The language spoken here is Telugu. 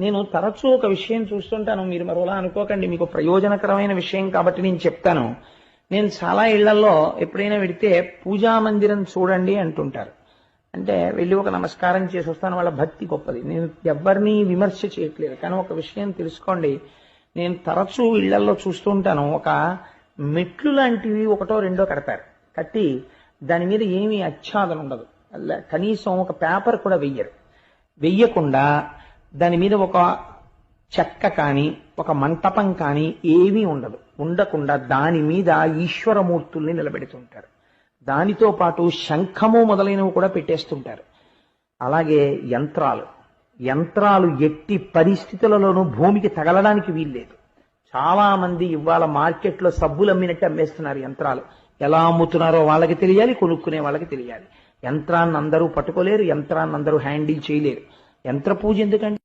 నేను తరచూ ఒక విషయం చూస్తుంటాను. మీరు మరోలా అనుకోకండి. మీకు ప్రయోజనకరమైన విషయం కాబట్టి నేను చెప్తాను. నేను చాలా ఇళ్ళలో ఎప్పుడైనా వెడితే పూజా మందిరం చూడండి అంటుంటారు. అంటే వెళ్ళి ఒక నమస్కారం చేసి వస్తాను. వాళ్ళ భక్తి గొప్పది. నేను ఎవరిని విమర్శ చేయట్లేదు. కానీ ఒక విషయం తెలుసుకోండి. నేను తరచూ ఇళ్ళలో చూస్తూ ఉంటాను. ఒక మెట్లు లాంటివి ఒకటో రెండో కడతారు. కట్టి దాని మీద ఏమీ ఆచ్ఛాదన ఉండదు. కనీసం ఒక పేపర్ కూడా వెయ్యరు. వెయ్యకుండా దాని మీద ఒక చెక్క కానీ ఒక మంటపం కానీ ఏమీ ఉండదు. ఉండకుండా దాని మీద ఈశ్వరమూర్తుల్ని నిలబెడుతుంటారు. దానితో పాటు శంఖము మొదలైనవి కూడా పెట్టేస్తుంటారు. అలాగే యంత్రాలు. యంత్రాలు ఎట్టి పరిస్థితులలోనూ భూమికి తగలడానికి వీల్లేదు. చాలా మంది ఇవాళ మార్కెట్లో సబ్బులు అమ్మినట్టు అమ్మేస్తున్నారు యంత్రాలు. ఎలా అమ్ముతున్నారో వాళ్ళకి తెలియాలి కొనుక్కునే వాళ్ళకి తెలియాలి. యంత్రాన్ని అందరూ పట్టుకోలేరు యంత్రాన్ని అందరూ హ్యాండిల్ చేయలేరు. యంత్ర పూజ ఎందుకండి?